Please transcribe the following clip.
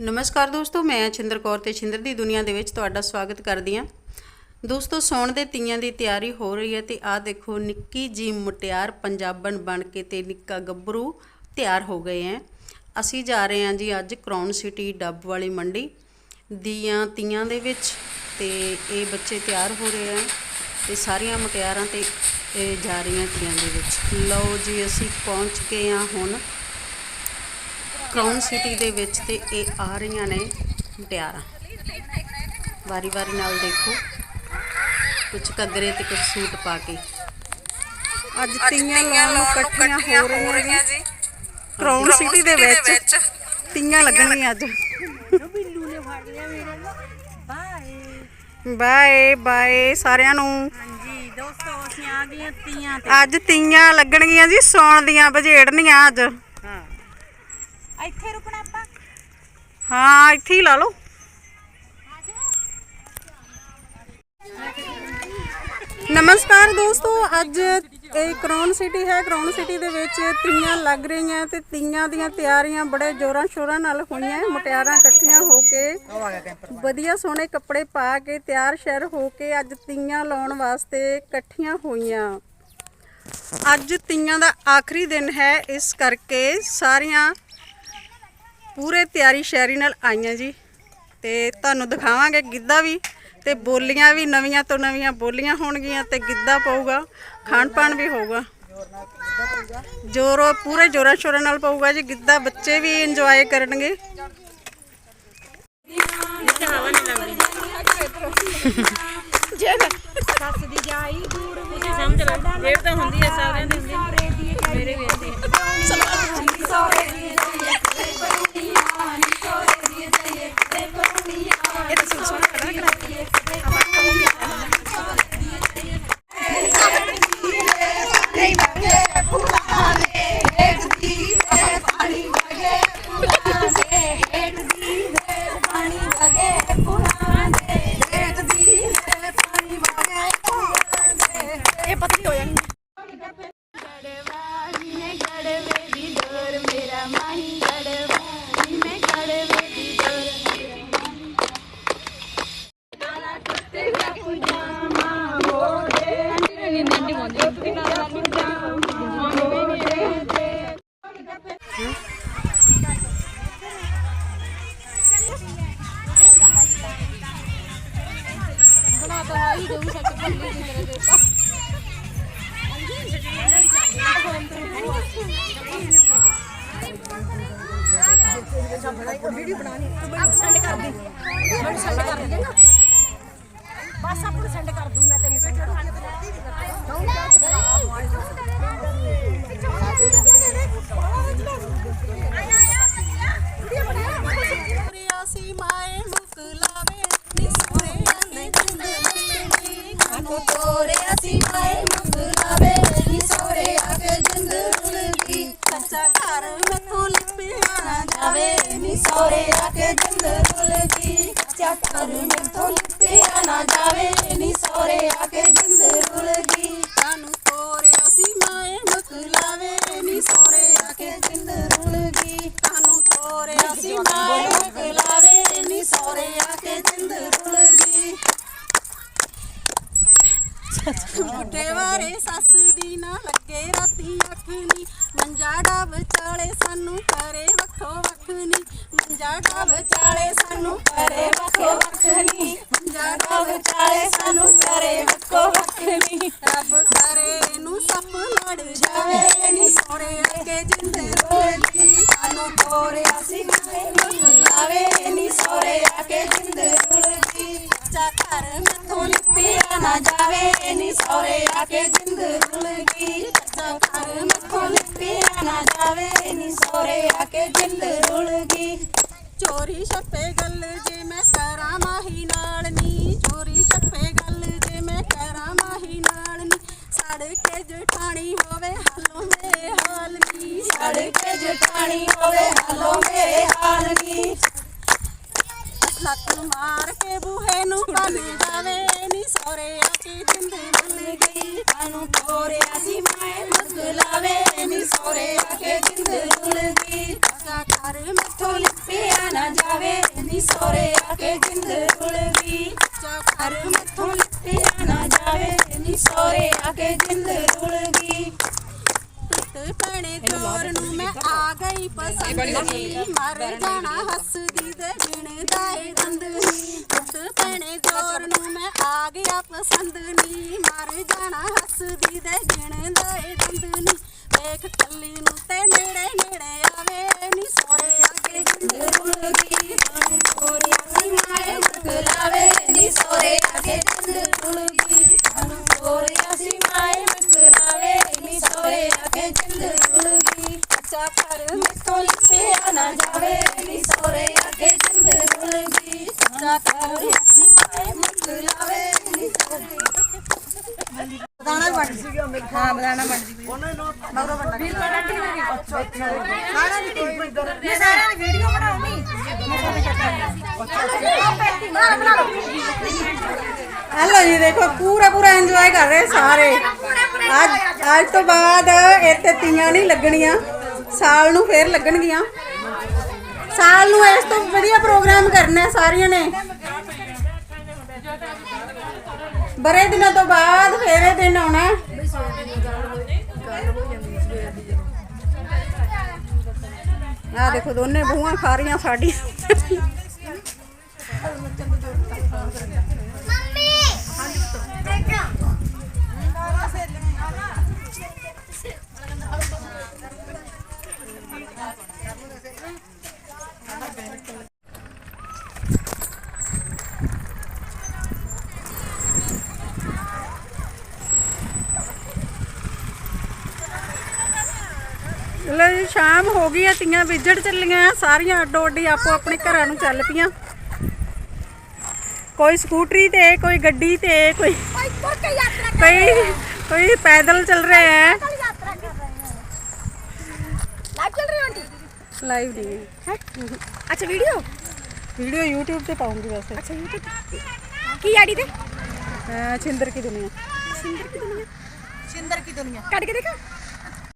ਨਮਸਕਾਰ ਦੋਸਤੋ, ਮੈਂ ਛਿੰਦਰ ਕੌਰ ਤੇ ਛਿੰਦਰ ਦੀ ਦੁਨੀਆ ਦੇ ਵਿੱਚ ਤੁਹਾਡਾ ਸਵਾਗਤ ਕਰਦੀ ਹਾਂ। ਦੋਸਤੋ, ਸੌਣ ਦੇ ਤੀਆਂ ਦੀ ਤਿਆਰੀ ਹੋ ਰਹੀ ਹੈ ਤੇ ਆਹ ਦੇਖੋ, ਨਿੱਕੀ ਜੀ ਮੁਟਿਆਰ ਪੰਜਾਬਣ ਬਣ ਕੇ ਤੇ ਨਿੱਕਾ ਗੱਭਰੂ ਤਿਆਰ ਹੋ ਗਏ ਹੈ। ਅਸੀਂ ਜਾ ਰਹੇ ਹਾਂ ਜੀ ਅੱਜ ਕਰਾਊਨ ਸਿਟੀ ਡੱਬ ਵਾਲੀ ਮੰਡੀ ਦੀਆਂ ਤੀਆਂ ਦੇ ਵਿੱਚ ਤੇ ਇਹ ਬੱਚੇ ਤਿਆਰ ਹੋ ਰਹੇ ਹੈ ਤੇ ਸਾਰੀਆਂ ਮੁਟਿਆਰਾਂ ਤੇ ਇਹ ਜਾ ਰਹੀਆਂ ਤੀਆਂ ਦੇ ਵਿੱਚ। ਲਓ ਜੀ, ਅਸੀਂ ਪਹੁੰਚ ਗਏ ਹਾਂ ਹੁਣ ਕਰਾਊਨ ਸਿਟੀ ਦੇ ਵਿੱਚ ਤੇ ਇਹ ਆ ਰਹੀਆਂ ਨੇ ਮੁਟਿਆਰਾਂ। ਵਾਰੀ ਵਾਰੀ ਨਾਲ ਦੇਖੋ। ਕੁਝ ਘੱਗਰੇ ਤੇ ਕੁਝ ਸੂਟ ਪਾ ਕੇ। ਅੱਜ ਤੀਆਂ ਲਾਉਣ ਨੂੰ ਇਕੱਠੀਆਂ ਹੋ ਰਹੀਆਂ ਜੀ। ਕਰਾਊਨ ਸਿਟੀ ਦੇ ਵਿੱਚ ਤੀਆਂ ਲੱਗਣਗੀਆਂ ਅੱਜ। ਬਿੱਲੂ ਨੇ ਫੜ ਲਿਆ ਮੇਰੇ ਨੂੰ। ਬਾਏ। ਬਾਏ ਬਾਏ ਸਾਰਿਆਂ ਨੂੰ। ਹਾਂਜੀ ਦੋਸਤੋ ਅਸੀਂ ਆ ਗਈਆਂ ਤੀਆਂ ਤੇ। ਅੱਜ ਤੀਆਂ ਲੱਗਣਗੀਆਂ ਜੀ ਸੌਣ ਦੀਆਂ ਬਝੇੜਨੀਆਂ ਅੱਜ। ਇੱਥੇ ਰੁਕਣਾ ਆਪਾਂ? ਹਾਂ, ਇੱਥੇ ਹੀ ਲਾ ਲਓ। ਨਮਸਕਾਰ ਦੋਸਤੋ, ਅੱਜ ਇਹ ਕਰਾਊਨ ਸਿਟੀ ਹੈ। ਕਰਾਊਨ ਸਿਟੀ ਦੇ ਵਿੱਚ ਤੀਆਂ ਲੱਗ ਰਹੀਆਂ ਤੇ ਤੀਆਂ ਦੀਆਂ ਤਿਆਰੀਆਂ ਬੜੇ ਜ਼ੋਰਾਂ ਸ਼ੋਰਾਂ ਨਾਲ ਹੋਈਆਂ ਮੁਟਿਆਰਾਂ ਇਕੱਠੀਆਂ ਹੋ ਕੇ ਵਧੀਆ ਸੋਹਣੇ ਕੱਪੜੇ ਪਾ ਕੇ ਤਿਆਰ ਸ਼ਹਿਰ ਹੋ ਕੇ ਅੱਜ ਤੀਆਂ ਲਾਉਣ ਵਾਸਤੇ ਇਕੱਠੀਆਂ ਹੋਈਆਂ। ਅੱਜ ਤੀਆਂ ਦਾ ਆਖਰੀ ਦਿਨ ਹੈ। ਇਸ ਕਰਕੇ ਸਾਰੀਆਂ ਪੂਰੇ ਤਿਆਰੀ ਸ਼ੈਰੀ ਨਾਲ ਆਈਆਂ ਜੀ। ਤੇ ਤੁਹਾਨੂੰ ਦਿਖਾਵਾਂਗੇ ਗਿੱਧਾ ਵੀ ਤੇ ਬੋਲੀਆਂ ਵੀ ਨਵੀਆਂ ਤੋਂ ਨਵੀਆਂ ਬੋਲੀਆਂ ਹੋਣਗੀਆਂ ਤੇ ਗਿੱਧਾ ਪਊਗਾ ਖਾਣ ਪਾਣ ਵੀ ਹੋਊਗਾ। ਜੋਰੋ ਪੂਰੇ ਜੋਰਾਂ ਸ਼ੋਰਾਂ ਨਾਲ ਪਊਗਾ ਜੀ ਗਿੱਧਾ ਬੱਚੇ ਵੀ ਇੰਜੋਏ ਕਰਨਗੇ। ਸੱਸ ਦੀ ਜਾਈ ਦੂਰ ਡੇਢ ਤਾਂ ਹੁੰਦੀ ਹੈ ਸਾਰਿਆਂ ਦੀ। ਹੁੰਦੀ ਮੇਰੇ ਵੀ ਬਸ ਆਪਾਂ ਨੂੰ ਸੈਂਡ ਕਰ ਦੂੰ ਮੈਂ ਤੈਨੂੰ ਸੈਂਡ ਅਸੀਂ ਸਾਨੂੰ ਤੋਰੇ ਅਸੀਂ ਮਾਏ ਮੁਕਲਾਵੇ ਨੀ ਸੋਰੇ ਆ ਕੇ ਜਿੰਦ ਰੁਲਦੀ ਕੱਚਾ ਘਰ ਮੈਥੋਂ ਲਿਪਿਆ ਨਾ ਜਾਵੇ ਨੀ ਸੋਰੇ ਆ ਕੇ ਜਿੰਦ ਰੁਲਦੀ ਕੱਚਾ ਘਰ ਮੇਥੋਂ ਲਿਪਿਆ ਨਾ ਜਾਵੇ ਨੀ ਸੋਰੇ ਆ ਕੇ ਜਿੰਦ ਰੁਲਦੀ ਵਿਚਾਲੇ ਸਾਨੂੰ ਕਰੇ ਵੱਖੋ ਵੱਖ ਨੀ ਮੰਜਾ ਡਾ ਵਿਚਾਲੇ ਸਾਨੂੰ ਕਰੇ ਵੱਖੋ ਵੱਖ ਨੀ ਮੰਜਾ ਡਾ ਰਬ ਸਾਨੂੰ ਕਰੇ ਵੱਖੋ ਵੱਖ ਨੀ ਰੱਬ ਕਰੇ ਇਹਨੂੰ ਸੱਪ ਲੜ ਜਾਵੇ ਨੀ ਸੋਰੇ ਅੱਗੇ ਜਿੰਦ ਰੋਲਦੀ ਸਾਨੂੰ ਤੋਰਿਆ ਸੀ ਮਾਏ ਮੁਕਲਾਵੇ ਨੀ ਸੋਰੇ ਆ ਕੇ ਜਿੰਦ ਰੁਲਦੀ ਘਰ ਮੈਥੋਂ ਪਿਆ ਨਾ ਜਾਵੇ ਨੀ ਸੋਰੇ ਆ ਕੇ ਜਿੰਦ ਰੁਲਦੀ ਕੱਚਾ ਘਰ ਜਾਵੇ ਨੀ ਸੋਰੇ ਆ ਕੇ ਜਿੰਦ ਰੁਲਦੀ ਚੋਰੀ ਛੱਪੇ ਗੱਲ ਜੇ ਮੈਂ ਕਰਾਂ ਮਾਹੀ ਨਾਲ ਨੀ। ਚੋਰੀ ਛੱਪੇ ਗੱਲ ਜੇ ਮੈਂ ਕਰਾਂ ਮਾਹੀ ਨਾਲ ਨੀ। ਸੜ ਕੇ ਜਠਾਣੀ ਹੋਵੇ ਹਾਲੋਂ ਮੇਰੇ ਹਾਲ ਨੀ ਸੜ ਕੇ ਜਟਾਣੀ ਹੋਵੇ ਹਾਲੋ ਮੇਰੇ ਹਾਲ ਨੀ ਲੱਕ ਮਾਰ ਕੇ ਬੂਹੇ ਨੂੰ ਬੰਨ ਜਾਵੇ। ਨੀ ਸੋਰੇ ਆ ਕੇ ਜਿੰਦ ਭੁੱਲ ਗਈ। ਸਾਨੂੰ ਤੋਰਿਆ ਸੀ ਮਾਏ ਮੁਕਲਾਵੇ ਨੀ ਸੋਰੇ ਆ ਕੇ ਜਿੰਦ ਰੁਲਦੀ ਕੱਚਾ ਘਰ ਮੈਥੋਂ ਪਿਆ ਨਾ ਜਾਵੇ। ਨੀ ਸੋਰੇ ਆ ਕੇ ਜਿੰਦ ਰੁਲ ਗਈ। ਕੱਚਾ ਘਰ ਮੈਥੋਂ ਲਿੱਤਿਆ ਨਾ ਜਾਵੇ। ਨੀ ਸੋਰੇ ਆ ਕੇ ਜਿੰਦ ਰੁਲ ਗਈ। ਭੈਣੇ ਚੋਰ ਨੂੰ ਮੈਂ ਆ ਗਈ। ਪਸੰਦ ਨੀ ਮਰ ਜਾਣਾ ਹੱਸਦੀ ਦੇ ਬਿਨ ਦਾਏ ਦੰਦ ਨੀ ਤੇ ਭੈਣੇ ਚੋਰ ਨੂੰ ਮੈਂ ਆ ਗਿਆ ਪਸੰਦ ਨੀ ਮਰ ਜਾਣਾ ਹੱਸਦੀ ਦੇ ਬਿਨ ਦਾਏ ਦੰਦ ਨੀ ਵੇਖ ਕੱਲੀ ਨੂੰ ਤੇ ਨੇੜੇ ਨੇੜੇ ਆਵੇ ਨੀ ਸੋਰੇ ਅੱਗੇ ਜਿੰਦ ਰੁਲ ਗਈ ਸਾਨੂੰ ਸੀ ਮਾਏ ਮਕਲਾਵੇ ਨੀ ਸੋਰੇ ਸੀ ਮਾਏ ਮਕਲਾਵੇ ਨੀ ਸੋਰੇ ਹੈਲੋ ਜੀ, ਦੇਖੋ, ਪੂਰਾ ਪੂਰਾ ਇੰਜੋਏ ਕਰ ਰਹੇ ਸਾਰੇ। ਅੱਜ ਅੱਜ ਤੋਂ ਬਾਅਦ ਇੱਥੇ ਤੀਆਂ ਨਹੀਂ ਲੱਗਣੀਆਂ, ਸਾਲ ਨੂੰ ਫੇਰ ਲੱਗਣਗੀਆਂ। ਸਾਲ ਨੂੰ ਇਸ ਤੋਂ ਵਧੀਆ ਪ੍ਰੋਗਰਾਮ ਕਰਨਾ ਹੈ ਸਾਰੀਆਂ ਨੇ। ਬਰੇ ਦਿਨਾਂ ਤੋਂ ਬਾਅਦ ਫੇਰ ਇਹ ਦਿਨ ਆਉਣਾ ਹੈ। ਆਹ ਦੇਖੋ ਦੋਨੇ ਬਹੂਆਂ ਖਾ ਰਹੀਆਂ ਸਾਡੀ ਚਲੋ ਜੀ ਸ਼ਾਮ ਹੋ ਗਈ ਆ ਤੀਆਂ ਵਿਜੜ ਚੱਲੀਆਂ ਆ ਸਾਰੀਆਂ ਅੱਡੋ ਅੱਡੀ ਆਪੋ ਆਪਣੇ ਘਰਾਂ ਨੂੰ ਚੱਲ ਪਈਆਂ। ਕੋਈ ਸਕੂਟਰੀ ਤੇ ਕੋਈ ਗੱਡੀ ਤੇ ਕੋਈ ਕੋਈ ਕੋਈ ਪੈਦਲ ਚੱਲ ਰਹੇ ਹੈ। ਲਾਈਵ ਚੱਲ ਰਹੀ ਆਂਟੀ? ਲਾਈਵ ਨਹੀਂ। ਅੱਛਾ ਵੀਡੀਓ ਵੀਡੀਓ YouTube ਤੇ ਪਾਉਂਗੀ ਵੈਸੇ। ਅੱਛਾ YouTube ਕੀ ਆੜੀ ਤੇ? ਅਹ ਛਿੰਦਰ ਕੀ ਦੁਨੀਆ? ਕੱਢ ਕੇ ਦੇਖਾਂ?